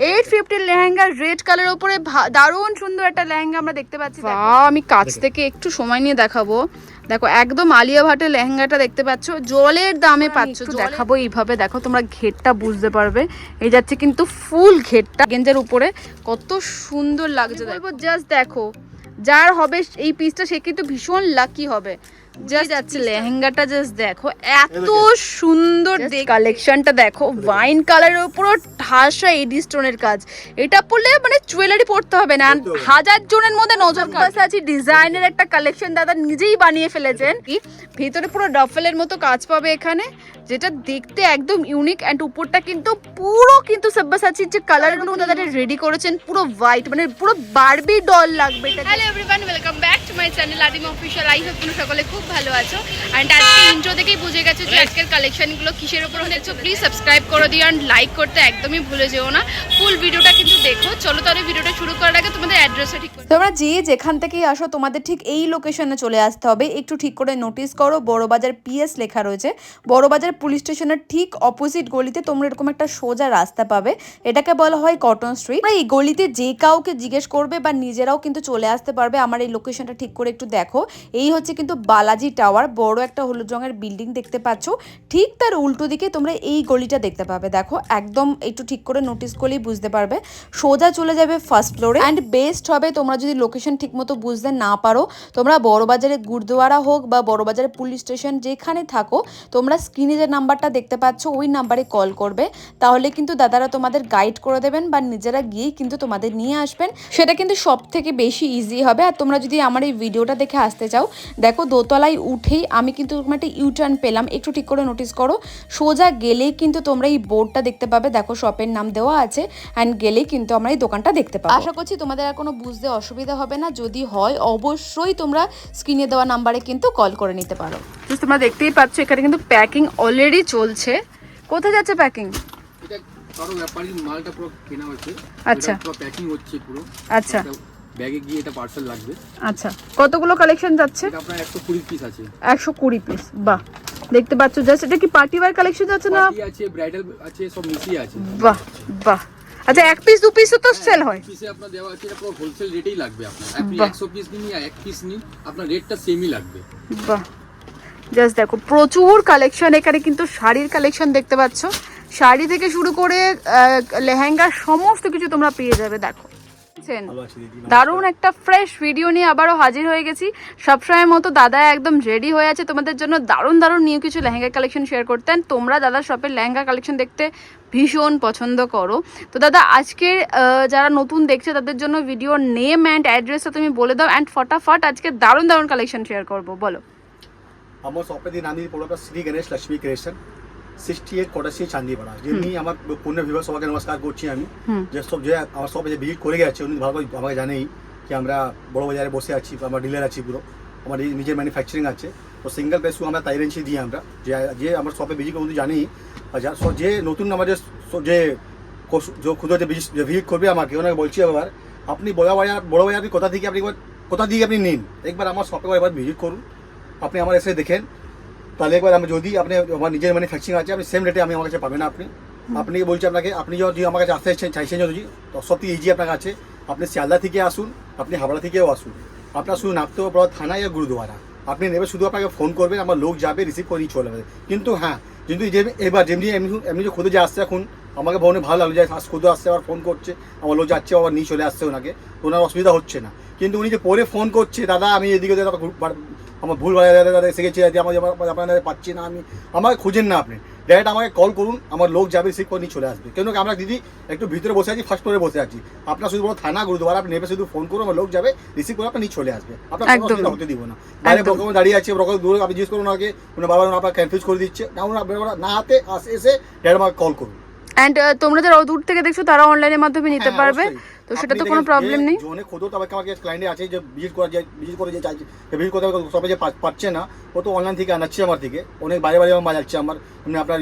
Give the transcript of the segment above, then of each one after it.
Eight ফিফটির lehenga red কালারের উপরে ভা- দারুণ সুন্দর একটা লেহেঙ্গা আমরা দেখতে পাচ্ছি আমি কাছ থেকে একটু সময় নিয়ে দেখাবো। দেখো একদম আলিয়া ভাটের লেহেঙ্গাটা দেখতে পাচ্ছ। জলের দামে পাচ্ছ দেখাবো এইভাবে। দেখো তোমরা ঘেরটা বুঝতে পারবে। এই যাচ্ছে কিন্তু ফুল ঘেরটা। গেঞ্জের উপরে। কত সুন্দর লাগছে বলব জাস্ট দেখো। যার হবে এই পিসটা সে কিন্তু ভীষণ লাকি হবে। জাস্ট যাচ্ছে লেহেঙ্গাটা জাস্ট দেখো এত সুন্দর কালেকশনটা দেখো ওয়াইন কালারের উপর ঠাসা এডি স্টোনের কাজ। এটা পরলে মানে জুয়েলারি পরতে হবে না। হাজার জনের মধ্যে নজর কাছে আছে ডিজাইনের একটা কালেকশন দাদা নিজেই বানিয়ে ফেলেছেন। কি ভিতরে পুরো ডাফেলের মতো কাজ পাবে এখানে যেটা দেখতে একদম ইউনিক অ্যান্ড উপরটা কিন্তু পুরো কিন্তু সব্বাসাচির যে কালারগুলো দাদা রেডি করেছেন পুরো হোয়াইট মানে পুরো বারবি ডল লাগবে এটা hello everyone welcome back to my channel Adim official I hope সকলে খুব ভালো আছো? অ্যান্ড আজকে ইন্ট্রো দেখেই বুঝে গেছো যে আজকের কালেকশনগুলো কিসের উপর দেখছ প্লিজ সাবস্ক্রাইব করে দিও অ্যান্ড লাইক করতে একদমই ভুলে যেও না। ফুল ভিডিওটা কিন্তু দেখো। চলো তাহলে ভিডিওটা শুরু করার আগে তোমাদের অ্যাড্রেসটা ঠিক তোমরা যে যেখান থেকেই আসো, তোমাদের ঠিক এই লোকেশনে চলে আসতে হবে। একটু ঠিক করে নোটিস করো, বড়বাজার পিএস লেখা রয়েছে। বড়বাজার পুলিশ স্টেশনের ঠিক অপোজিট গলিতে তোমরা এরকম একটা সোজা রাস্তা পাবে। এটাকে বলা হয় কটন স্ট্রিট এই গলিতে যে কাউকে জিজ্ঞেস করবে বা নিজেরাও কিন্তু চলে আসতে পারবে। আমার এই লোকেশনটা ঠিক করে একটু দেখো। এই হচ্ছে কিন্তু বালাজি টাওয়ার, বড় একটা হলুদ রঙের বিল্ডিং দেখতে পাচ্ছ। ঠিক তার উল্টো দিকে তোমরা এই গলিটা দেখতে পাবে। দেখো, একদম একটু ঠিক করে নোটিস করলেই বুঝতে পারবে। সোজা চলে যাবে ফার্স্ট ফ্লোরে অ্যান্ড বেস্ট হবে তোমরা যদি লোকেশন ঠিক মতো বুঝতে না পারো, তোমরা বড়বাজারে গুরুদুয়ারা হোক বা বড়বাজারে পুলিশ স্টেশন যেখানে থাকো, তোমরা স্ক্রিনে যে নাম্বারটা দেখতে পাচ্ছ, ওই নাম্বারে কল করবে। তাহলে কিন্তু দাদারা তোমাদের গাইড করে দেবেন বা নিজেরা গিয়েই কিন্তু তোমাদের নিয়ে আসবেন। সেটা কিন্তু সব থেকে বেশি ইজি হবে। আর তোমরা যদি আমার এই ভিডিওটা দেখে আসতে চাও, দেখো দোতলায় উঠেই আমি কিন্তু এরকম একটা ইউটার্ন পেলাম। একটু ঠিক করে নোটিস করো সোজা গেলেই কিন্তু তোমরা এই বোর্ডটা দেখতে পাবে। দেখো শপের নাম দেওয়া আছে অ্যান্ড গেলেই কিন্তু আমরা এই দোকানটা দেখতে পাবো। আশা করছি তোমাদের আর কোনো বুঝতে অসুবিধা হবে না। যদি হয় অবশ্যই তোমরা স্ক্রিনে দেওয়া নাম্বারে কিন্তু কল করে নিতে পারো। তোমরা দেখতেই পাচ্ছ এখানে কিন্তু প্যাকিং অলরেডি চলছে। কোথায় যাচ্ছে প্যাকিং কারও ব্যাপারী মালটা পুরো কেনা হচ্ছে আচ্ছা। পুরো প্যাকিং হচ্ছে পুরো। আচ্ছা। ব্যাগে গিয়ে এটা পার্সেল লাগবে। আচ্ছা কতগুলো কালেকশন যাচ্ছে? এটা আপনার একশো কুড়ি পিস আছে। একশো কুড়ি পিস বাহ। দেখতে পাচ্ছ জাস্ট এটা কি পার্টি ওয়ার কালেকশন যাচ্ছে না? পার্টি আছে ব্রাইডাল আছে সব মিশিয়ে আছে। বাহ বাহ। আচ্ছা এক পিস দু পিসও তো সেল হয়। পিসে আপনার দেওয়া আছে এটা পুরো হোলসেল রেটেই লাগবে আপনার। আপনি পিস নিন এক পিস নিন আপনার রেটটা সেমই লাগবে। বাহ। জাস্ট দেখো প্রচুর কালেকশন এখানে কিন্তু শাড়ির কালেকশন দেখতে পাচ্ছ। শাড়ি থেকে শুরু করে লেহেঙ্গা সমস্ত কিছু তোমরা পেয়ে যাবে দেখো? দারুণ একটা ফ্রেশ ভিডিও নিয়ে আবারও হাজির হয়ে গেছি। সবসময়ের মতো দাদা একদম রেডি হয়ে আছে তোমাদের জন্য দারুণ দারুণ নিউ কিছু লেহেঙ্গা কালেকশন শেয়ার করতেন তোমরা দাদার শপের লেহেঙ্গা কালেকশন দেখতে ভীষণ পছন্দ করো। তো দাদা আজকের আহ, যারা নতুন দেখছে তাদের জন্য ভিডিও নেম অ্যান্ড অ্যাড্রেসটা তুমি বলে দাও। অ্যান্ড ফটাফট আজকে দারুণ দারুণ কালেকশন শেয়ার করব বলো। আমার শপের নাম দিয়ে পড়ল Shri Ganesh Lakshmi creation sixty eight Kotashi Chandipara যেমনি আমার পূর্ণ বিভাগ সবাইকে নমস্কার করছি আমি। যে সব যে আমার সব যে ভিজিট করে গেছে উনি ভালো করে আমাকে জানেই যে আমরা বড় বাজারে বসে আছি আমরা ডিলার আছি পুরো। আমার নিজের ম্যানুফ্যাকচারিং আছে। তো সিঙ্গেল প্রাইস আমরা তাই রেঞ্জে দিই আমরা। যে যে আমার শপে করে উনি জানেই। আর যা- যে নতুন আমাদের যে কোস- যে ক্ষুদ্র যে ভিজিট করবে আমাকে ওনাকে বলছি এবার আপনি বড় বাজার বড় বাজার কোথা থেকে আপনি কোথা থেকে আপনি নিন? একবার আমার শপে একবার ভিজিট করুন। আপনি আমার এসে দেখেন। তাহলে একবার আমি যদি আপনি আমার নিজের ম্যানুফ্যাকচারিং আছে, আপনি সেম রেটে আমি আমার কাছে পাবেন আপনি। আপনি বলছি আপনাকে, আপনি যদি আমার কাছে আসতে চাইছেন- যদি, তো সব থেকে ইজি আপনার কাছে। আপনি শিয়ালদা থেকে আসুন, আপনি হাবড়া থেকেও আসুন। আপনার শুধু নামতে বড় থানা ইয়া গুরুদুয়ারা। আপনি নেবে শুধু আপনাকে ফোন করবেন আমার লোক যাবে রিসিভ করে নিয়ে চলে যাবে। কিন্তু হ্যাঁ কিন্তু যে এবার যেমনি এমনি এমনি যে খুদে যে আসছে এখন, আমাকে ভবনে ভালো লাগল, যে খুদে আসছে, আবার ফোন করছে, আমার লোক যাচ্ছে, আবার নিয়ে চলে আসছে ওনাকে। ওনার অসুবিধা হচ্ছে না। কিন্তু উনি যে পরে ফোন করছে দাদা আমি এদিকে আমার ভুল ভালো দাদা দাদা এসে গেছে আমার আপনাদের পাচ্ছি না আমি আমাকে খুঁজেন না আপনি। ডাইরেক্ট আমাকে কল করুন আমার লোক যাবে রিসিভ করে নিয়ে চলে আসবে। কেন আমরা দিদি একটু ভিতরে বসে আছি ফার্স্ট ফ্লোরে বসে আছি। আপনার শুধু বড় থানা গুরুদুয়ারা আপনি নেবে শুধু ফোন করুন আমার লোক যাবে রিসিভ করে আপনি নিয়ে চলে আসবে। আপনার কোনো হতে দিব না। বাইরে। বকম দাঁড়িয়ে আছে বকম দূরে আপনি জিজ্ঞেস করুন আগে উনি বাবা আপনার কনফিউজ করে দিচ্ছে। আপনার না হাতে আসে এসে ডাইরেক্ট আমাকে কল করুন। অ্যান্ড তোমরা যারা দূর থেকে দেখছ তারা অনলাইনের মাধ্যমে নিতে হ্যাঁ, পারবে। তো সেটা তো কোনো প্রবলেম নেই। জোনে খোদো তবে আমার যে ক্লায়েন্টে আছে যে ভিজিট করা যায় ভিজিট করে যে চাইছে ভিজিট করতে সবাই যে পাচ্ছে না ও তো অনলাইন থেকে আনাচ্ছে আমার থেকে। অনেক বাইরে বাইরে আমার মাল যাচ্ছে আমার। মানে আপনার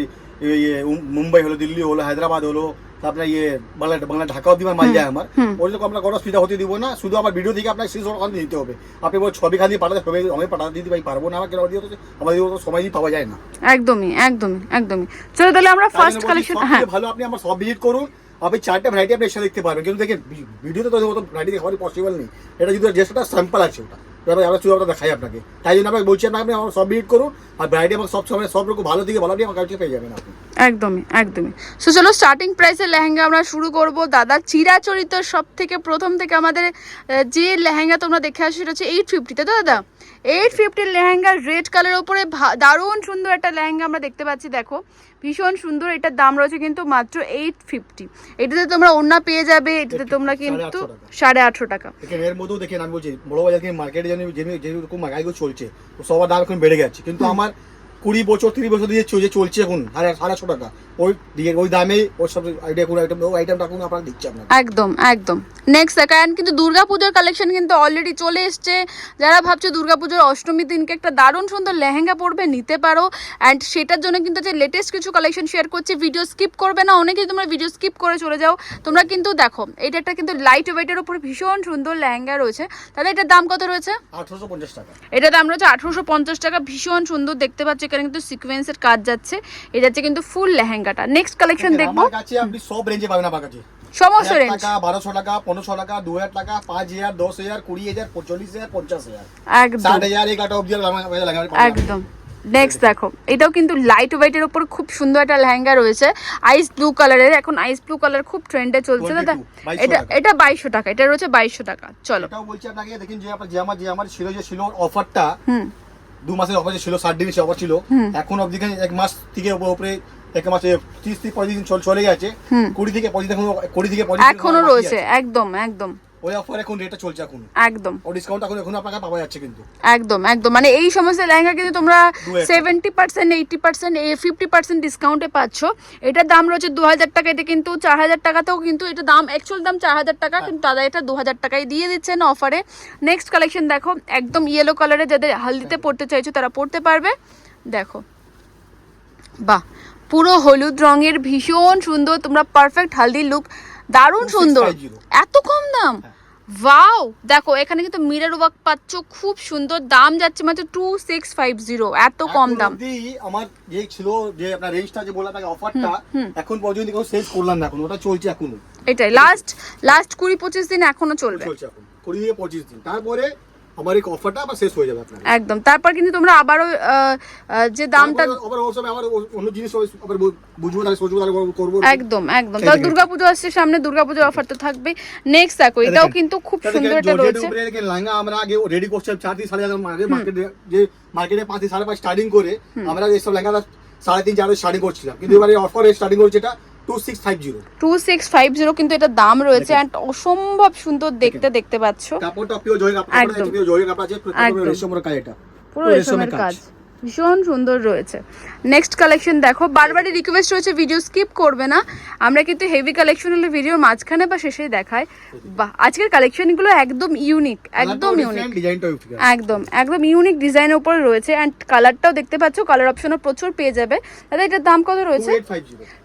মুম্বাই হলো দিল্লি হলো হায়দ্রাবাদ হলো তারপরে ইয়ে বাংলা বাংলা ঢাকা অব্দি মাল যায় আমার। ওই কোনো অসুবিধা হতে দিব না শুধু আমার ভিডিও থেকে ওখান দিতে হবে। আপনি বল ছবি দিয়ে পাঠাতে ছবি আমি পাঠাতে দিতে পারি পারব না আমাকে দিয়ে আমাদের ওরকম সময় দিয়ে পাওয়া যায় না। একদমই একদমই একদমই। চলো তাহলে আমরা ফার্স্ট কালেকশন হ্যাঁ। ভালো আপনি আমার সব ভিজিট করুন আপনি চারটে ভ্যারাইটি আপনি একসাথে দেখতে পারবেন। কিন্তু দেখেন ভিডিওতে তো ভ্যারাইটি দেখাবার পসিবল নেই। এটা যদি জাস্ট একটা স্যাম্পল আছে ওটা। এবার আমরা চুয়াটা দেখাই আপনাকে। তাই জন্য আপনাকে বলছি আপনাকে আপনি আমার সব ভিজিট করুন, আর ব্রাইডে আমার সব সময় সব রকম ভালো দিকে ভালো দিয়ে আমার কাছে পেয়ে যাবেন আপনি। একদমই একদমই। সো চলো স্টার্টিং প্রাইসের লেহেঙ্গা আমরা শুরু করব। দাদা চিরাচরিত সব থেকে প্রথম থেকে আমাদের যে লেহেঙ্গা তোমরা দেখে আসো সেটা হচ্ছে এইট ফিফটিতে তো দাদা? এইট ফিফটির লেহেঙ্গা রেড কালার ওপরে দারুণ সুন্দর একটা লেহেঙ্গা আমরা দেখতে পাচ্ছি দেখো। ভীষণ সুন্দর এটার দাম রয়েছে কিন্তু মাত্র এইট ফিফটি এটাতে তোমরা ওড়না পেয়ে যাবে এটাতে তোমরা কিন্তু সাড়ে আটশো টাকা। এর মধ্যেও দেখেন আমি বলছি বড় বাজার থেকে মার্কেটে যে- যেরকম চলছে সবার দাম এখন বেড়ে গেছে। কিন্তু আমার কুড়ি বছর তিরিশ বছর দিয়ে চলছে চলছে এখন সাড়ে টাকা। ওই দিয়ে ওই দামে ওই সব আইডিয়া কোনো আইটেম ওই আইটেমটা এখন আপনারা দিচ্ছে আপনাকে একদম একদম। নেক্সট সেকেন্ড কিন্তু দুর্গাপূজার কালেকশন কিন্তু অলরেডি চলে এসছে। যারা ভাবছ দুর্গাপূজার অষ্টমীর দিনকে একটা দারুণ সুন্দর লেহেঙ্গা পরবে নিতে পারো। অ্যান্ড সেটার জন্য কিন্তু যে লেটেস্ট কিছু কালেকশন শেয়ার করছি ভিডিও স্কিপ করবে না। অনেকেই তোমরা ভিডিও স্কিপ করে চলে যাও। তোমরা কিন্তু দেখো এটা একটা কিন্তু লাইট ওয়েটের উপর ভীষণ সুন্দর লেহেঙ্গা রয়েছে। তাহলে এটার দাম কত রয়েছে? আঠারোশো পঞ্চাশ টাকা। এটার দাম রয়েছে আঠারোশো পঞ্চাশ টাকা। ভীষণ সুন্দর দেখতে পাচ্ছ এখানে কিন্তু সিকোয়েন্সের কাজ যাচ্ছে। এটা হচ্ছে কিন্তু ফুল লেহেঙ্গাটা। নেক্সট কালেকশন দেখব। আমার কাছে আপনি সব রেঞ্জে পাবেন আমার কাছে। সমস্ত রেঞ্জ টাকা বারোশো টাকা পনেরোশো টাকা দু হাজার টাকা পাঁচ হাজার দশ হাজার কুড়ি হাজার পঁয়তাল্লিশ হাজার পঞ্চাশ হাজার একদম ষাট হাজার এক অব্দি একদম। নেক্সট দেখো। এটাও কিন্তু লাইট ওয়েটের উপর খুব সুন্দর একটা লেহেঙ্গা রয়েছে। আইস ব্লু কালারের এখন আইস ব্লু কালার খুব ট্রেন্ডে চলছে। দাদা এটা। এটা বাইশশো টাকা। এটা রয়েছে বাইশশো টাকা। চলো। এটাও বলছি আপনাকে দেখেন যে আমার যে আমার ছিল যে ছিল অফারটা হুম। দু মাসের অফার ছিল ষাট দিন অফার ছিল এখন অব্দি এক মাস থেকে উপরে এক মাসে ত্রিশ থেকে পঁয়ত্রিশ দিন চলে গেছে। কুড়ি থেকে পঁচিশ এখনও কুড়ি থেকে পঁচিশ এখনও রয়েছে একদম একদম। ওই অফার এখন রেটটা চলছে এখন। একদম। ও ডিসকাউন্ট এখন এখন আপনাকে পাওয়া যাচ্ছে কিন্তু। একদম একদম। মানে এই সমস্ত লেহেঙ্গা কিন্তু তোমরা। Seventy percent eighty percent fifty percent ডিসকাউন্টে পাচ্ছ। এটার দাম রয়েছে দু হাজার টাকা। এটা কিন্তু চার হাজার টাকাতেও কিন্তু এটা দাম অ্যাকচুয়াল দাম চার হাজার টাকা কিন্তু দাদা এটা দু হাজার টাকায় দিয়ে দিচ্ছেন অফারে নেক্সট কালেকশন দেখো একদম ইয়েলো কালারে যাদের হালদিতে পড়তে চাইছো তারা পড়তে পারবে। দেখো। বাহ পুরো হলুদ রঙের ভীষণ সুন্দর তোমরা পারফেক্ট হালদি লুক দারুণ সুন্দর। এত কম দাম? ওয়াও! দেখো এখানে কিন্তু মিরর ওয়ার্ক পাচ্ছ খুব সুন্দর। দাম যাচ্ছে মাত্র টু সিক্স ফাইভ জিরো এত কম দাম। আমার যে ছিল যে আপনার রেঞ্জটা যে বললাম অফারটা এখন পর্যন্ত কেউ শেষ করলাম না এখন ওটা চলছে এখনও। এটাই লাস্ট লাস্ট কুড়ি পঁচিশ দিন এখনও চলবে। চলছে এখন কুড়ি থেকে পঁচিশ দিন। তারপরে আমার এই অফারটা আবার শেষ হয়ে যাবে আপনার একদম। তারপর কিন্তু তোমরা আবারও যে দামটা আবার ওর সময় আবার অন্য জিনিস আবার বুঝব তাহলে সোচবো তাহলে করব একদম একদম। সেই তো থেকে। দুর্গাপুজো আসছে সামনে দুর্গাপুজোর অফার তো থাকবে নেক্সট দেখো এটাও কিন্তু খুব সুন্দর একটা রয়েছে। দেখেন আমরা আগে রেডি করছি চার থেকে সাড়ে হাজার মার্কেটে যে মার্কেটে পাঁচ থেকে সাড়ে পাঁচ স্টার্টিং করে আমরা এইসব লেহেঙ্গা সাড়ে তিন চার স্টার্টিং করছিলাম। কিন্তু এবারে অফারে স্টার্টিং করছে এটা two six five zero two six five zero কিন্তু এটা দাম রয়েছে অ্যান্ড অসম্ভব সুন্দর দেখতে দেখতে পাচ্ছ। কাপড়টা পিওর জয়ের কাপড় একদম। পিওর জয়ের কাপড় আছে পুরো রেশমের কাজ এটা। পুরো রেশমের কাজ। ভীষণ সুন্দর রয়েছে। নেক্সট কালেকশন দেখো বারবারই রিকোয়েস্ট রয়েছে ভিডিও স্কিপ করবে না। আমরা কিন্তু হেভি কালেকশন হলে ভিডিওর মাঝখানে বা শেষে দেখাই। বা আজকের কালেকশনগুলো একদম ইউনিক একদম ইউনিক একদম একদম ইউনিক ডিজাইনের উপরে রয়েছে। অ্যান্ড কালারটাও দেখতে পাচ্ছ কালার অপশনও প্রচুর পেয়ে যাবে। দাদা এটার দাম কত রয়েছে?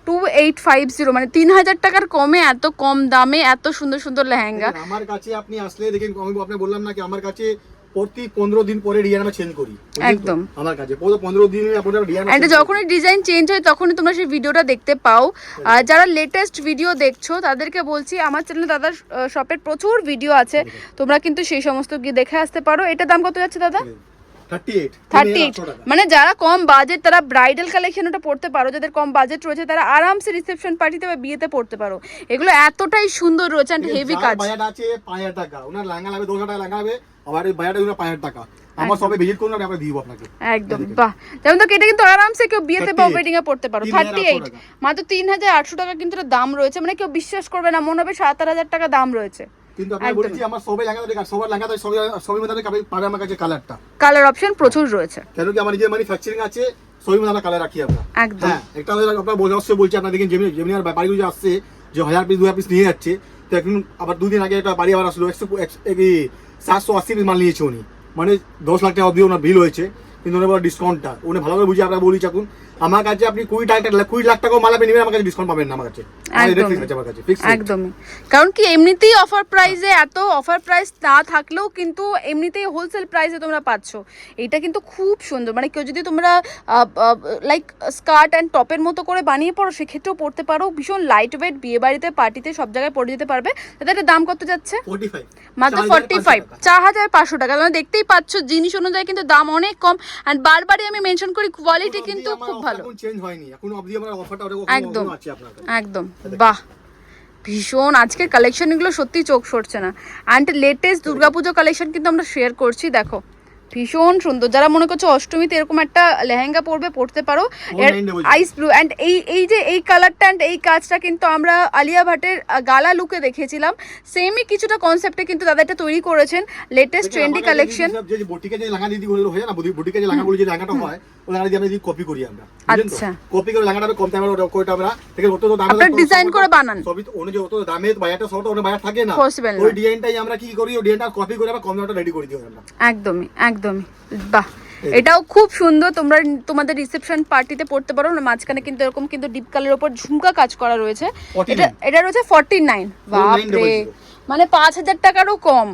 টু এইট ফাইভ জিরো মানে তিন হাজার টাকার কমে এত কম দামে এত সুন্দর সুন্দর লেহেঙ্গা। আমার কাছে আপনি আসলে দেখেন আমি আপনি বললাম না কি আমার কাছে প্রতি পনেরো দিন পরে ডিজাইন আমরা চেঞ্জ করি। একদম। আমার কাছে। প্রতি পনেরো দিনে আপনারা ডিজাইন অ্যান্ড যখনই ডিজাইন চেঞ্জ হয় তখনই তোমরা সেই ভিডিওটা দেখতে পাও। আর যারা লেটেস্ট ভিডিও দেখছ তাদেরকে বলছি আমার চ্যানেলে দাদার শপের প্রচুর ভিডিও আছে। তোমরা কিন্তু সেই সমস্ত গিয়ে দেখে আসতে পারো। এটার দাম কত যাচ্ছে দাদা? মানে যারা কম বাজেট তারা ব্রাইডাল কালেকশন ওটা পড়তে পারো। যাদের কম বাজেট রয়েছে তারা আরামসে রিসেপশন পার্টিতে বা বিয়েতে পড়তে পারো। এগুলো এতটাই সুন্দর রয়েছে অ্যান্ড হেভি কাজ। বাজার আছে পাঁচ হাজার টাকা। ওনার লেহেঙ্গা লাগবে দশ হাজার টাকা লেহেঙ্গা লাগবে আবার এই বাজারটা ওনার পাঁচ হাজার টাকা। আমার সবে ভিজিট করুন আমি আপনাকে দিব আপনাকে। একদম। বাহ। যেমন তো এটা কিন্তু আরামসে কেউ বিয়েতে বা ওয়েডিং এ পড়তে পারো। 3800 থার্টি এইট মাত্র তিন হাজার আটশো টাকা কিন্তু দাম রয়েছে। মানে কেউ বিশ্বাস করবে না মনে হবে সাত আট হাজার টাকা দাম রয়েছে। কিন্তু। বলেছি আমার সবাই দেখেন সবার সবাই সবই মধ্যে পাবে আমার কাছে কালারটা কালার অপশন প্রচুর রয়েছে। কেন কি আমার নিজের ম্যানুফ্যাকচারিং আছে সবই মধ্যে আমরা কালার রাখি আমরা। একদম। হ্যাঁ আপনার বোঝা অবশ্যই বলছি আপনার দেখেন আর বাড়িগুলো যে আসছে যে হাজার পিস দু হাজার পিস নিয়ে যাচ্ছে তো এখন আবার দুদিন আগে একটা বাড়ি আবার আসলো একশো সাতশো আশি পিস মাল নিয়েছে উনি। মানে দশ লাখ টাকা অবধি ওনার বিল হয়েছে কিন্তু ওনার ডিসকাউন্টটা উনি ভালো করে বুঝে আমরা বলি এখন আমার কাছে আপনি কুড়ি টাকা কুড়ি লাখ টাকাও মাল আপনি নেবেন আমার কাছে ডিসকাউন্ট পাবেন না আমার কাছে। একদমই কারণ কি এমনিতেই অফার প্রাইসে এত অফার প্রাইস না থাকলেও কিন্তু এমনিতেই হোলসেল প্রাইসে তোমরা পাচ্ছ। এটা কিন্তু খুব সুন্দর। মানে কেউ যদি তোমরা লাইক স্কার্ট অ্যান্ড টপের মতো করে বানিয়ে পড়ো সেক্ষেত্রেও পড়তে পারো। ভীষণ লাইট ওয়েট বিয়ে বাড়িতে পার্টিতে সব জায়গায় পরে যেতে পারবে। তাদের দাম কত যাচ্ছে? মাত্র ফর্টি ফাইভ চার হাজার পাঁচশো টাকা। তোমরা দেখতেই পাচ্ছ জিনিস অনুযায়ী কিন্তু দাম অনেক কম। অ্যান্ড বারবারই আমি মেনশন করি কোয়ালিটি কিন্তু খুব ভালো। এখন চেঞ্জ হয়নি। এখন অবধি আমার অফারটা একদম। একদম। বাহ! ভীষণ আজকের কালেকশনগুলো সত্যি চোখ সরছে না। অ্যান্ড লেটেস্ট দুর্গাপুজো কালেকশন কিন্তু আমরা শেয়ার করছি দেখো। ভীষণ সুন্দর। যারা মনে করছ অষ্টমীতে এরকম একটা লেহেঙ্গা পরবে পরতে পারো। আইস ব্লু অ্যান্ড এই এই যে এই কালারটা অ্যান্ড এই কাজটা কিন্তু আমরা আলিয়া ভাটের গালা লুকে দেখেছিলাম। সেমই কিছুটা কনসেপ্টে কিন্তু দাদা এটা তৈরি করেছেন। লেটেস্ট ট্রেন্ডি কালেকশন যে বুটিকে যে দিদি গুলো হয় না বুটিকে যে যে হয় ওই দিয়ে আমরা কপি করি আমরা। আচ্ছা। কপি করে কম দামে ওটা কোটা আমরা থেকে অত দামে আপনারা design করে বানান? সবই অনুযায়ী অত দামে বাজারটা সবটা অনেক বাজার থাকে না। ওই ডিজাইনটাই আমরা কি করি ওই ডিজাইনটা কপি করে আমরা কম দামটা রেডি করে দিই আমরা। একদমই। একদমই। বাহ। এটাও খুব সুন্দর। তোমরা তোমাদের রিসেপশন পার্টিতে পড়তে পারো না মাঝখানে কিন্তু এরকম কিন্তু ডিপ কালারের উপর ঝুমকা কাজ করা রয়েছে। এটা এটা রয়েছে ফর্টি নাইন বাপরে। মানে পাঁচ হাজার টাকারও কম।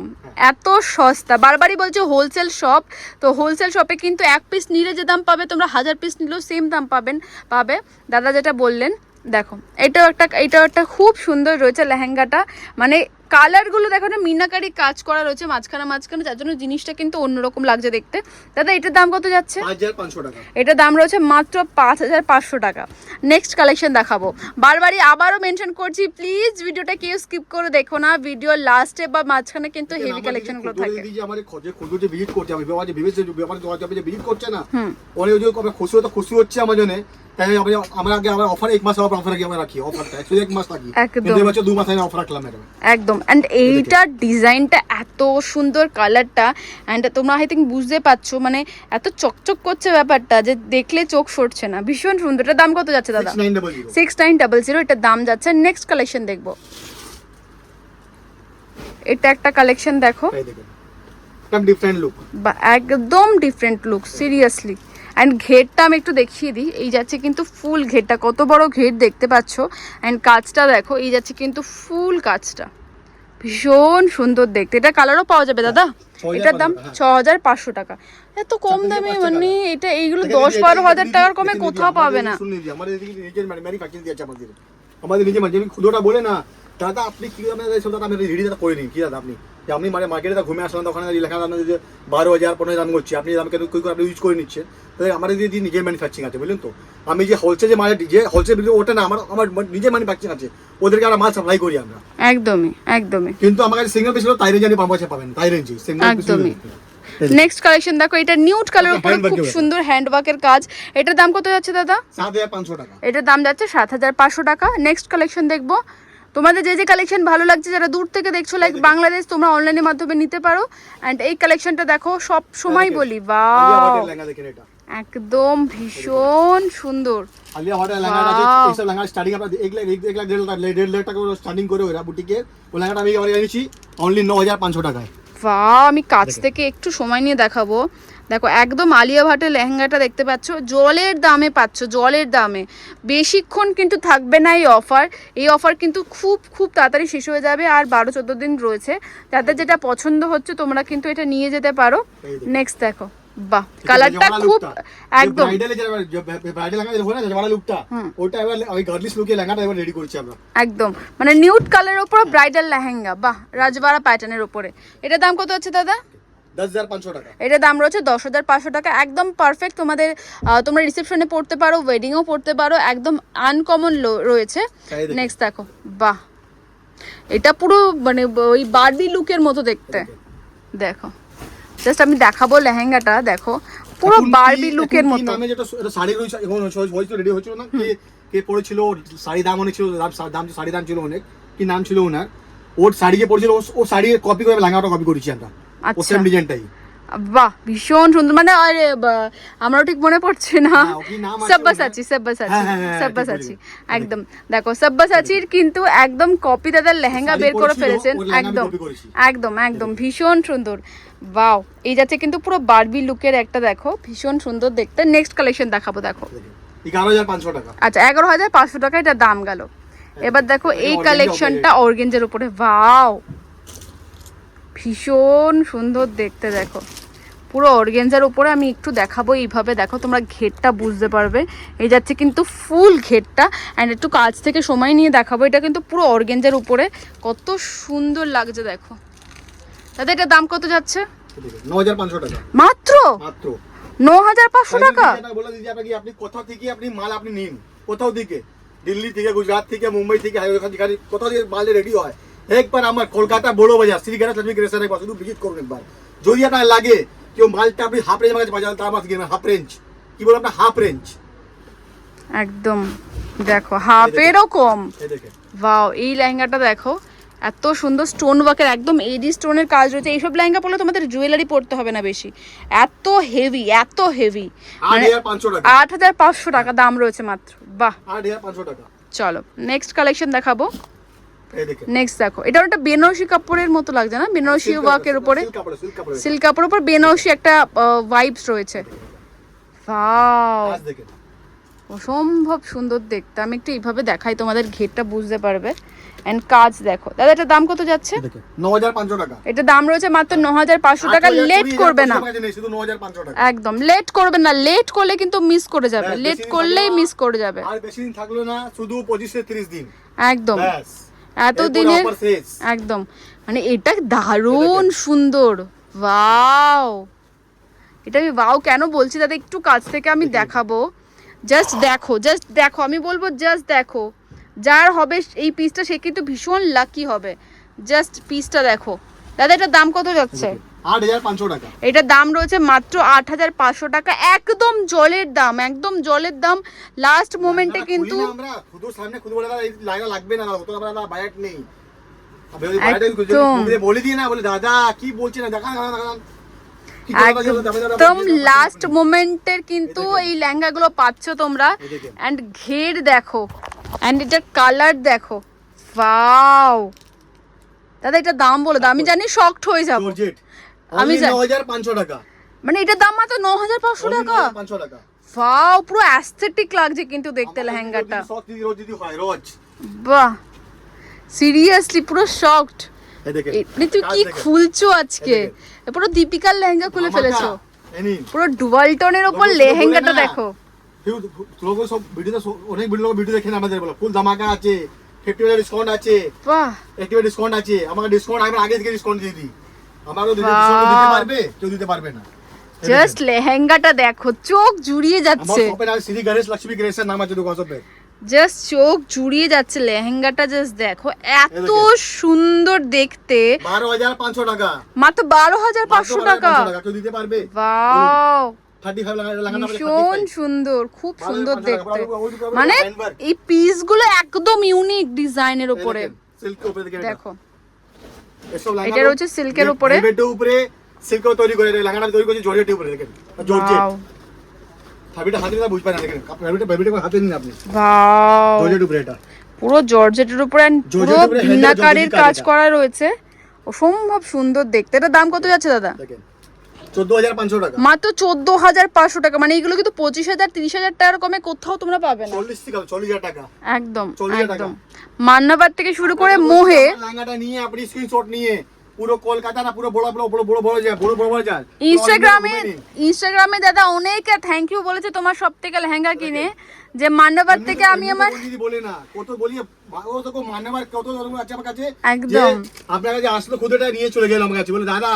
এত সস্তা। বারবারই বলছে হোলসেল শপ তো হোলসেল শপে কিন্তু এক পিস নিলে যে দাম পাবে তোমরা হাজার পিস নিলেও সেম দাম পাবেন পাবে। দাদা যেটা বললেন দেখো এটাও একটা এটাও একটা খুব সুন্দর রয়েছে লেহেঙ্গাটা। মানে কালারগুলো দেখো না মিনাকারি কাজ করা রয়েছে মাঝখানে মাঝখানে যার জন্য জিনিসটা কিন্তু অন্যরকম লাগছে দেখতে। দাদা এটার দাম কত যাচ্ছে? এটার দাম রয়েছে মাত্র পাঁচ হাজার পাঁচশো টাকা। নেক্সট কালেকশন দেখাবো। বারবারই আবারও মেনশন করছি প্লিজ ভিডিওটা কেউ স্কিপ করে দেখো না। ভিডিও লাস্টে বা মাঝখানে কিন্তু হেভি কালেকশনগুলো থাকে। ভিজিট করছে আমি ভিজিট করছে না। অনেক খুশি হচ্ছে আমার জন্য তাই আমরা আমরা আগে আমার অফার এক মাস অফার আগে আমরা রাখি অফারটা অ্যাকচুয়ালি এক মাস রাখি একদম। কিন্তু এবছর দু মাস আমি অফার রাখলাম ম্যাডাম একদম অ্যান্ড এইটার ডিজাইনটা এত সুন্দর কালারটা তোমরা আই থিঙ্ক বুঝতে পারছ মানে এত চকচক করছে ব্যাপারটা যে দেখলে চোখ সরছে না। ভীষণ সুন্দর। এটার দাম কত যাচ্ছে দাদা? সিক্স নাইন ডাবল জিরো এটার দাম যাচ্ছে। নেক্সট কালেকশন দেখব। এটা একটা কালেকশন দেখো। ডিফারেন্ট লুক একদম ডিফারেন্ট লুক সিরিয়াসলি অ্যান্ড ঘেরটা আমি একটু দেখিয়ে দিই। এই যাচ্ছে কিন্তু ফুল ঘেরটা। কত বড় ঘের দেখতে পাচ্ছ? অ্যান্ড কাজটা দেখো এই যাচ্ছে কিন্তু ফুল কাজটা ভীষণ সুন্দর দেখতে। এটা কালারও পাওয়া যাবে দাদা? এটার দাম ছ হাজার পাঁচশো টাকা। এত কম দামে মানে এটা এইগুলো দশ বারো হাজার টাকার কমে কোথাও পাবে না। আমাদের নিজে মানে আমি খুদোটা বলে না দাদা আপনি কি আমাদের এইসব দাদা আমি রেডি দাদা করে নিন। কি দাদা আপনি? যে আপনি মানে মার্কেটে দা ঘুরে আসলাম তো ওখানে লেখা দাম যে বারো হাজার পনেরো দাম করছি। আপনি দাম কেন কই করে আপনি ইউজ করে নিচ্ছেন। তাহলে আমাদের যদি নিজের ম্যানুফ্যাকচারিং আছে বুঝলেন তো? আমি যে হোলসেল যে মানে যে হোলসেল ওটা না আমার আমার নিজের ম্যানুফ্যাকচারিং আছে। ওদেরকে আমরা মাল সাপ্লাই করি আমরা। একদমই একদমই। কিন্তু আমার কাছে সিঙ্গেল পিস হলো তাই রেঞ্জ আপনি পাঁচ পাবেন। তাই রেঞ্জে সিঙ্গেল একদমই। নেক্সট কালেকশন দেখো এটা নিউট কালার উপরে খুব সুন্দর হ্যান্ডওয়ার্কের কাজ। এটার দাম কত যাচ্ছে দাদা? সাত হাজার পাঁচশো টাকা। এটার দাম যাচ্ছে সাত হাজার পাঁচশো টাকা। নেক্সট কালেকশন দেখব। তোমাদের যে যে কালেকশন ভালো লাগছে যারা দূর থেকে দেখছ লাইক বাংলাদেশ তোমরা অনলাইনের মাধ্যমে নিতে পারো। অ্যান্ড এই কালেকশনটা দেখো সব সময় বলি একদম ভীষণ সুন্দর। আলিয়া হোটেল লেহেঙ্গা আছে এইসব লেহেঙ্গা স্টার্টিং আমরা এক লাখ এক লাখ দেড় লাখ দেড় লাখ টাকা স্টার্টিং করে ওরা বুটিকে ও লেহেঙ্গাটা আমি এনেছি অনলি ন হাজার পাঁচশো টাকায়। বাহ আমি কাছ থেকে একটু সময় নিয়ে দেখাবো। দেখো একদম আলিয়া ভাটের লেহেঙ্গাটা দেখতে পাচ্ছ। জলের দামে পাচ্ছ জলের দামে। বেশিক্ষণ কিন্তু থাকবে না এই অফার। এই অফার কিন্তু খুব খুব তাড়াতাড়ি শেষ হয়ে যাবে আর বারো চোদ্দ দিন রয়েছে। যাদের যেটা পছন্দ হচ্ছে তোমরা কিন্তু এটা নিয়ে যেতে পারো। নেক্সট দেখো। বাহ কালারটা খুব একদম। একদম। মানে নিউট কালারের উপর ব্রাইডাল লেহেঙ্গা। বাহ রাজবাড়া প্যাটার্নের উপরে। এটার দাম কত হচ্ছে দাদা? টাকা। এটার দাম রয়েছে দশ হাজার পাঁচশো টাকা। একদম পারফেক্ট তোমাদের তোমরা রিসেপশনে পড়তে পারো ওয়েডিংও পড়তে পারো একদম আনকমন রয়েছে। নেক্সট দেখো। বাহ। এটা পুরো মানে ওই বারবি লুকের মতো দেখতে। দেখো জাস্ট আমি দেখাবো লেহেঙ্গাটা দেখো। পুরো বারবি লুকের মতো। নামে যেটা এটা শাড়ি রয়েছে? এখন হয়েছিল রেডি হয়েছিল না। কে কে পড়েছিল শাড়ি দাম অনেক ছিল দাম শাড়ি দাম ছিল অনেক। কি নাম ছিল ওনার? ওর শাড়ি যে পড়েছিল ও- শাড়ি কপি করে লেহেঙ্গাটা কপি করেছি আমরা। আচ্ছা। সেম ডিজাইনটাই বাহ ভীষণ সুন্দর। মানে আরে আমারও ঠিক মনে পড়ছে না। হ্যাঁ, সব্বাসাচি সব্বাসাচি হ্যাঁ, হ্যাঁ, হ্যাঁ, সব্বাসাচি একদম। দেখো সব্বাসাচির কিন্তু একদম কপি দাদার লেহেঙ্গা বের করে ফেলেছেন। একদম। একদম একদম। ভীষণ সুন্দর। বাও এই যাচ্ছে কিন্তু পুরো বারবি লুকের একটা দেখো ভীষণ সুন্দর দেখতে। নেক্সট কালেকশন দেখাবো দেখো। আচ্ছা এগারো হাজার পাঁচশো টাকা এটা দাম গেল। এবার দেখো এই কালেকশনটা অর্গেঞ্জের উপরে। ভাও ভীষণ সুন্দর দেখতে দেখো। পুরো অর্গেঞ্জার উপরে আমি একটু দেখাবো এইভাবে। দেখো তোমরা ঘেরটা বুঝতে পারবে। এই যাচ্ছে কিন্তু ফুল ঘেরটা। অ্যান্ড একটু কাজ থেকে সময় নিয়ে দেখাবো। এটা কিন্তু পুরো অর্গেঞ্জার উপরে। কত সুন্দর লাগছে দেখো। দাদা এটা দাম কত যাচ্ছে? ন হাজার পাঁচশো টাকা। মাত্র? ন হাজার পাঁচশো টাকা? বলে আপনি কোথাও থেকে আপনি মাল আপনি নিন। কোথাও থেকে দিল্লি থেকে গুজরাট থেকে মুম্বাই থেকে কোথাও থেকে মাল রেডি হয়। একবার আমার কলকাতা বড় বাজার শ্রীগারা লক্ষ্মী ক্রেশন একবার শুধু ভিজিট করুন একবার। যদি আপনার লাগে কেউ মালটা আপনি হাফ রেঞ্জ আমার কাছে বাজার তার আমার হাফ রেঞ্জ কি বলব আপনার হাফ রেঞ্জ একদম। দেখো হাফেরও কম। এই এই লেহেঙ্গাটা দেখো এত সুন্দর স্টোন ওয়ার্কের একদম এডি স্টোনের কাজ রয়েছে। এইসব লেহেঙ্গা পরলে তোমাদের জুয়েলারি পরতে হবে না বেশি। এত হেভি এত হেভি আট হাজার পাঁচশো টাকা। দাম রয়েছে মাত্র। বাহ। আট হাজার পাঁচশো টাকা। চলো নেক্সট কালেকশন দেখাবো। নেক্সট দেখো এটা একটা বেনারসি কাপড়ের মতো লাগছে না? বেনারসি ওয়ার্কের উপরে সিল্ক কাপড়ে সিল্ক কাপড়ে সিল্ক কাপড়ের উপর বেনারসি একটা ভাইবস রয়েছে। অসম্ভব সুন্দর দেখতে। আমি একটু এইভাবে দেখাই তোমাদের ঘেরটা বুঝতে পারবে। এন্ড কাজ দেখো। দাদা এটার দাম কত যাচ্ছে? এটা দাম রয়েছে মাত্র ন হাজার পাঁচশো টাকা। লেট করবে না। একদম। লেট করবে না। লেট করলে কিন্তু মিস করে যাবে। লেট করলেই মিস করে যাবে। আর বেশি দিন থাকল না শুধু পঁচিশ তিরিশ দিন। একদম। ব্যাস এত এরপর দিনের offer শেষ। একদম। মানে এটা দারুণ সুন্দর। ওয়াও। এটা আমি ওয়াও কেন বলছি? দাদা একটু কাছ থেকে আমি দেখাবো। জাস্ট দেখো জাস্ট দেখো আমি বলব জাস্ট দেখো। যার হবে এই পিসটা সে কিন্তু ভীষণ লাকি হবে। জাস্ট পিসটা দেখো। দাদা এটার দাম কত যাচ্ছে? টাকা। এটার দাম রয়েছে মাত্র আট হাজার পাঁচশো টাকা। একদম জলের দাম একদম জলের দাম। লাস্ট মোমেন্টে কিন্তু লাগবে না নেই। বলে বলে দাদা কি বলছি দেখা একদম লাস্ট মোমেন্টের কিন্তু এই লেহেঙ্গাগুলো পাচ্ছ তোমরা। অ্যান্ড ঘের দেখো। অ্যান্ড এটার কালার দেখো। ওয়াও দাদা এটা দাম বলে দাও আমি জানি শক্ট হয়ে যাব। আমি আমি জানি। ন হাজার পাঁচশো টাকা। মানে এটার দাম মাত্র ন হাজার পাঁচশো Only টাকা? 9,500 টাকা। ওয়াও পুরো অ্যাস্থেটিক লাগছে কিন্তু দেখতে লেহেঙ্গাটা। রোজ বাহ সিরিয়াসলি পুরো শকড এই মানে তুই কি খুলছো আজকে? পুরো দীপিকার লেহেঙ্গা খুলে ফেলেছো? পুরো ডুয়ালটনের শুধু লেহেঙ্গাটা। দেখো। সব ভিডিওতে সব- অনেক ভিডিও ভিডিও দেখেন আমাদের বলো। ফুল ধামাকা আছে ফিফটি ডিসকাউন্ট আছে। বাহ। এইটি ডিসকাউন্ট আছে। আমাকে ডিসকাউন্ট আমি আগে থেকে ডিসকাউন্ট দিয়ে দিই। আমারও দিতে দিতে পারবে কেউ দিতে পারবে না। জাস্ট লেহেঙ্গাটা দেখো চোখ জুড়িয়ে আমার যাচ্ছে। শপের শ্রী গণেশ লক্ষ্মী গ্রেসের নাম আছে শপে জাস্ট চোখ জুড়িয়ে যাচ্ছে লেহেঙ্গাটা জাস্ট দেখো। এত সুন্দর দেখতে। বারো হাজার পাঁচশো টাকা। মাত্র বারো হাজার পাঁচশো টাকা। 12,500 টাকা কেউ দিতে পারবে? বাও ভীষণ সুন্দর খুব সুন্দর দেখতে। মানে। এই পিসগুলো একদম ইউনিক ডিজাইনের উপরে। উপরে দেখো। এসব এটা হচ্ছে silk-এর উপরে। ভেলভেটের উপরে তৈরি করে তৈরি করেছে জর্জেটের উপরে দেখেন। জর্জেট। হাতে না দেখেন। ভেলভেটে ভেলভেটে হাতে নিন আপনি। ওয়াও। জর্জেট উপরে এটা। পুরো জর্জেটের উপরে পুরো কাজ করা রয়েছে। অসম্ভব সুন্দর দেখতে। এটা দাম কত যাচ্ছে দাদা? দেখেন। চোদ্দ হাজার পাঁচশো টাকা মাত্র টাকা মানে এগুলো কিন্তু পঁচিশ হাজার তিরিশ হাজার টাকার কমে কোথাও তোমরা পাবে না চল্লিশ থেকে চল্লিশ হাজার টাকা একদম একদম মান্নাবাদ থেকে শুরু করে মোহে লাঙ্গাটা নিয়ে আপনি স্ক্রিনশট নিয়ে পুরো কলকাতা না পুরো বড় বড় বড় বড় বড় যায় বড় বড় বড় যায় ইনস্টাগ্রামে ইনস্টাগ্রামে দাদা অনেকে থ্যাংক ইউ বলেছে তোমার সব থেকে লেহেঙ্গা কিনে যে মান্নাবাদ থেকে আমি আমার দিদি বলে না কত বলি তো কত ধর্ম আছে আমার কাছে একদম। আপনার কাছে আসলো খুদেটা নিয়ে চলে গেল আমার কাছে বলে দাদা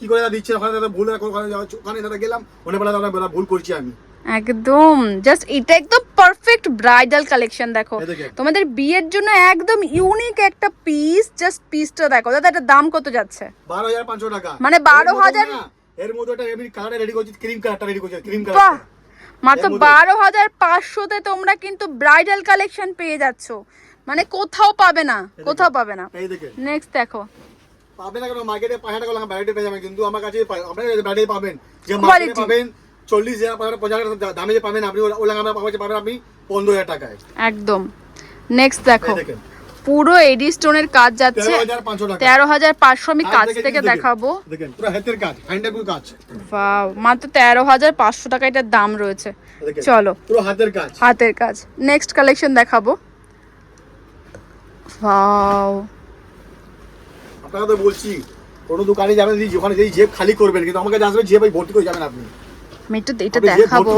কি করে দাদা দিচ্ছে? ওখানে দাদা ভুল ওখানে ওখানে দাদা গেলাম ওখানে বলে দাদা ভুল করছি আমি। একদম। জাস্ট এটা একদম পারফেক্ট ব্রাইডাল কালেকশন দেখো। তোমাদের বিয়ের জন্য একদম ইউনিক একটা পিস জাস্ট পিসটা দেখো। দাদা এটার দাম কত যাচ্ছে? বারো হাজার পাঁচশো টাকা। মানে 12,000 এর মধ্যে একটা এমনি কালারটা রেডি করছি ক্রিম কালারটা রেডি করছি ক্রিম কালার মাত্র বারো হাজার পাঁচশোতে তোমরা কিন্তু ব্রাইডাল কালেকশন পেয়ে যাচ্ছ। মানে কোথাও পাবে না কোথাও পাবে না। নেক্সট দেখো। পাবেন না কেন? মার্কেটে পাঁচ টাকা লাগা বাইরে পেয়ে যাবেন। কিন্তু আমার কাছে আপনার বাইরে পাবেন যে মার্কেটে পাবেন চল্লিশ হাজার পঞ্চাশ হাজার দামে যে পাবেন আপনি ও লাগানো পাবেন আপনি পনেরো হাজার টাকায়। একদম। নেক্সট দেখো। পুরো এডি স্টোনের কাজ যাচ্ছে। তেরো হাজার পাঁচশো হাজার আমি কাজ থেকে দেখাবো। মাত্র তেরো হাজার পাঁচশো টাকা এটার দাম রয়েছে। চলো। হাতের কাজ। হাতের কাজ। নেক্সট কালেকশন দেখাবো। আপনাকে তো বলছি কোনো দোকানে যাবেন যদি ওখানে যদি জেব খালি করবেন কিন্তু আমাকে আসবে যে ভাই ভর্তি করে যাবেন আপনি। আমি একটু এটা দেখাবো।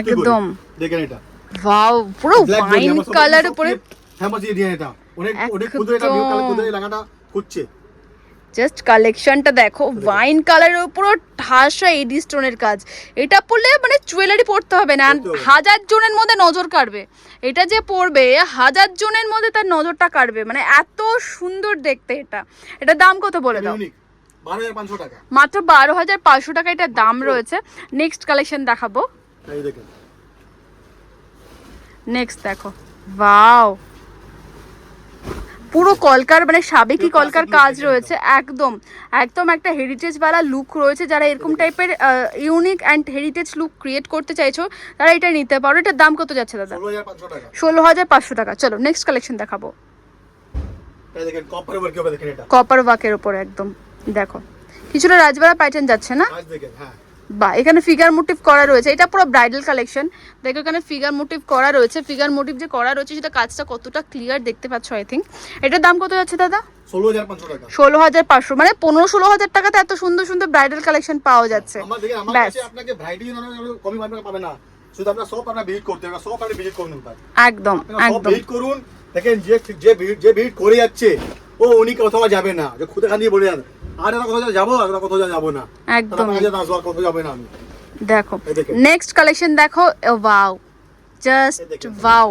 একদম। দেখেন এটা। ওয়াও পুরো ওয়াইন কালার উপরে। হ্যাঁ মাঝে দিয়ে এটা। অনেক অনেক কুদরে এটা নিউ কালার কুদরে লাগাটা খুঁজছে। জাস্ট কালেকশনটা দেখো ওয়াইন কালারের উপরও ঠাসা এডি স্টোনের কাজ। এটা পরলে মানে জুয়েলারি পরতে হবে না হাজার জনের মধ্যে নজর কাড়বে। এটা যে পরবে হাজার জনের মধ্যে তার নজরটা কাড়বে। মানে এত সুন্দর দেখতে এটা। এটার দাম কত বলে দাও? মাত্র বারো হাজার পাঁচশো টাকা এটার দাম রয়েছে। নেক্সট কালেকশন দেখাবো। নেক্সট দেখো। পুরো কলকার মানে সাবেকি কলকার কাজ রয়েছে একদম। একদম একটা হেরিটেজ বালা লুক রয়েছে যারা এরকম টাইপের unique and heritage look create করতে চাইছো তারা এটা নিতে পারো। এটার দাম কত যাচ্ছে দাদা? ষোলো হাজার পাঁচশো টাকা। চলো নেক্সট কালেকশন দেখাবো। কপার ওয়াকের উপর একদম। দেখো কিছুটা রাজবাড়া প্যাটার্ন যাচ্ছে না? হ্যাঁ। বা এখানে ফিগার মোটিভ করা রয়েছে এটা পুরো ব্রাইডাল কালেকশন দেখো এখানে ফিগার মোটিভ করা রয়েছে ফিগার মোটিভ যে করা রয়েছে সেটা কাজটা কতটা ক্লিয়ার দেখতে পাচ্ছ আই থিঙ্ক এটার দাম কত যাচ্ছে দাদা? ষোলো হাজার পাঁচশো মানে পনেরো ষোলো হাজার টাকাতে এত সুন্দর সুন্দর ব্রাইডাল কালেকশন পাওয়া যাচ্ছে। ব্যাস। শুধু আপনার সব আপনার ভিজিট করতে হবে সব আপনি ভিজিট করুন একদম একদম। ভিজিট করুন দেখেন যে যে ভিড় যে ভিড় করে যাচ্ছে ও উনি কোথাও যাবে না যে খুদে খান দিয়ে বলে যান আর একটা কোথাও যাব আর একটা কোথাও যাব না। একদম। আপনার কাছে না আসব, আর কোথাও যাবে না আমি। দেখো নেক্সট কালেকশন দেখো ওয়াও জাস্ট ওয়াও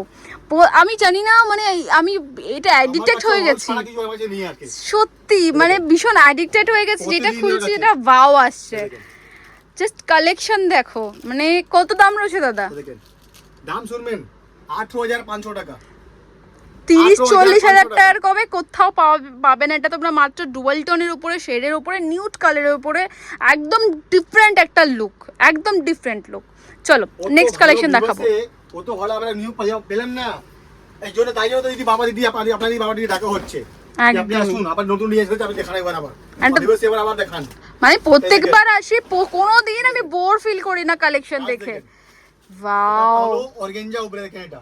আমি জানি না মানে আমি এটা অ্যাডিক্টেড হয়ে গেছি। সত্যি মানে ভীষণ অ্যাডিক্টেড হয়ে গেছি যেটা খুলছি এটা ওয়াও আসছে। জাস্ট কালেকশন দেখো মানে কত দাম রয়েছে দাদা? দাম শুনবেন আঠারো হাজার পাঁচশো টাকা। তিরিশ চল্লিশ হাজার টাকার কবে কোথাও পাওয়া- পাবে না এটা তোমরা মাত্র ডুয়াল টোনের উপরে শেডের উপরে নিউট কালারের উপরে একদম ডিফারেন্ট একটা লুক একদম ডিফারেন্ট লুক চলো নেক্সট কালেকশন দেখাবো। ও তো ভালো আমরা নিউ পেলাম না। এই জন্য তাই জন্য তো দিদি বাবা দিদি আপনার বাবা দিদি ডাকা হচ্ছে। আপনি আপনি মানে প্রত্যেকবার আসি পো- কোনো দিন আমি বোর ফিল করি না কালেকশন দেখে। ওয়াও হলো অর্গেঞ্জা উপরে দেখেন এটা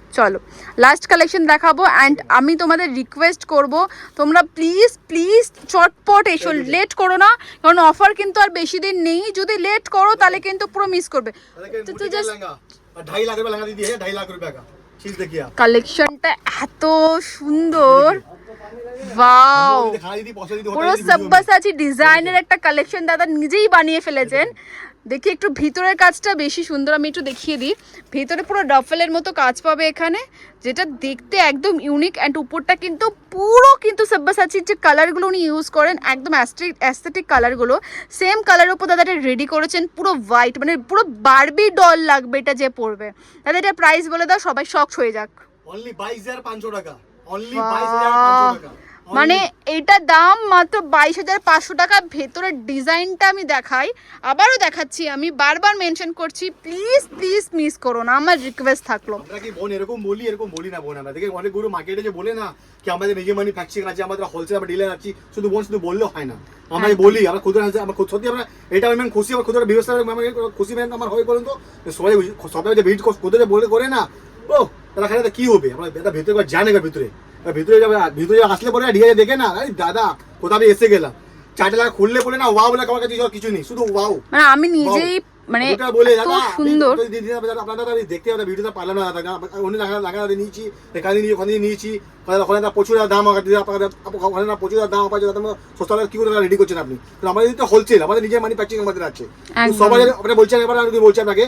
চলো লাস্ট কালেকশন দেখাবো অ্যান্ড আমি তোমাদের রিকোয়েস্ট করব তোমরা প্লিজ প্লিজ চটপট এসো লেট করো না কারণ অফার কিন্তু আর বেশি দিন নেই যদি লেট করো তাহলে কিন্তু পুরো মিস করবে लेकिन তো मुझे क्या জাস্ট लहंगा और ढाई लाख रुपए लहंगा दीदी है ढाई लाख रुपए का चीज देखिए आप কালেকশনটা এত সুন্দর ওয়াও दीदी दिखा दीदी पहुंचा दीदी পুরো होता है दीदी वीडियो में। সব্বাসাচি ডিজাইনের একটা কালেকশন দাদা নিজেই বানিয়ে ফেলেছেন দেখি একটু ভিতরের কাজটা বেশি সুন্দর আমি একটু দেখিয়ে দিই। ভিতরে পুরো ডফেলের মতো কাজ পাবে এখানে যেটা দেখতে একদম ইউনিক অ্যান্ড উপরটা কিন্তু পুরো কিন্তু সব্যাসাচির যে কালারগুলো উনি ইউজ করেন একদম অ্যাস্ট্রিক অ্যাস্থেটিক কালারগুলো সেম কালারের উপর দাদা এটা রেডি করেছেন পুরো হোয়াইট মানে পুরো বারবি ডল লাগবে এটা যে পড়বে দাদা এটা প্রাইস বলে দাও সবাই শখ হয়ে যাক। অনলি বাইশ হাজার পাঁচশো টাকা। অনলি বাইশ হাজার টাকা। মানে এটা দাম মাত্র বাইশ হাজার পাঁচশো টাকা। ভেতরের ডিজাইনটা আমি দেখাই। আবারও দেখাচ্ছি আমি বারবার মেনশন করছি। প্লিজ প্লিজ মিস করো না। আমার রিকোয়েস্ট থাকল। আমরা কি বোন এরকম বলি এরকম বলি না বোন আমরা। দেখে মার্কেটে যে বলে না কি আমাদের নিজে ম্যানুফ্যাকচারিং আছে আমাদের হোলসেল আমরা ডিলার আছি। শুধু বোন শুধু বললেও হয় না। আমরা বলি আমরা খুদরা আছে আমরা সত্যি আমরা এটা আমি খুশি আমার খুদরা খুশি ম্যাম আমার হয় বলুন তো। সবাই সবাই যে ভিড় খুদরা বলে করে না ও তারা খালি কি হবে? আমরা এটা ভেতরে জানে এবার ভিতরে। ভিতরে যাবে ভিতরে আসলে পরে ডিএ দেখে না। আরে দাদা কোথাও আমি এসে গেলাম? চারটে টাকা খুললে বলে না ওয়াও বলে আমার কাছে কিছু নেই শুধু ওয়াও। মানে আমি নিজেই মানে এত সুন্দর। আপনারা দেখতে হবে ভিডিওটা পারলাম না দাদা অন্য লাগা লাগা নিয়েছি এখানে নিয়ে ওখানে নিয়েছি ওখানে না প্রচুর দাম ওখানে না প্রচুর দাম পাচ্ছে দাদা সস্তা কি করে রেডি করছেন আপনি? আমাদের তো হোলসেল আমাদের নিজের ম্যানুফ্যাকচারিং আমাদের আছে। সবাই আপনি বলছেন এবার আমি বলছি আপনাকে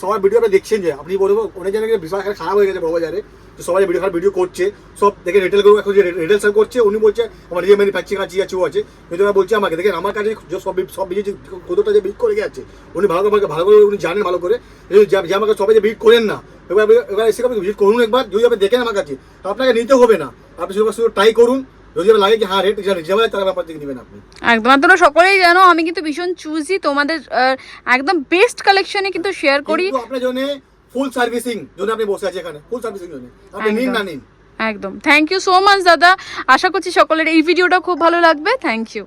সবার ভিডিও আপনি দেখছেন যে আপনি বলব অনেক জনের বিশাল খারাপ হয়ে গেছে বড় বাজারে। যে সবাই ভিডিও খারাপ ভিডিও করছে। সব দেখে রিটেল করে এখন যে রিটেল সেল করছে উনি বলছে আমার নিজের ম্যানুফ্যাকচারিং আছে আছে ও আছে। কিন্তু এবার বলছে আমাকে দেখেন আমার কাছে সব সব ভিডিও কতটা যে বিট করে গেছে উনি ভালো করে ভালো করে উনি জানেন ভালো করে। যে আমাকে সবাই যে বিট করেন না এবার এবার এসে ভিজিট করুন একবার যদি আপনি দেখেন আমার কাছে আপনাকে নিতে হবে না। আপনি শুধু শুধু ট্রাই করুন যদি লাগে যে হ্যাঁ রেট তার ব্যাপার থেকে নেবেন আপনি। একদম আর তোমরা সকলেই জানো আমি কিন্তু ভীষণ চুজি তোমাদের একদম বেস্ট কালেকশনে কিন্তু শেয়ার করি। আপনার জন্য ফুল সার্ভিসিং জন্য আপনি বসে আছেন এখানে। ফুল সার্ভিসিং জন্য। আপনি নিন না। নিন। একদম। থ্যাংক ইউ সো মাচ দাদা। আশা করছি সকলের এই ভিডিওটা খুব ভালো লাগবে। Thank you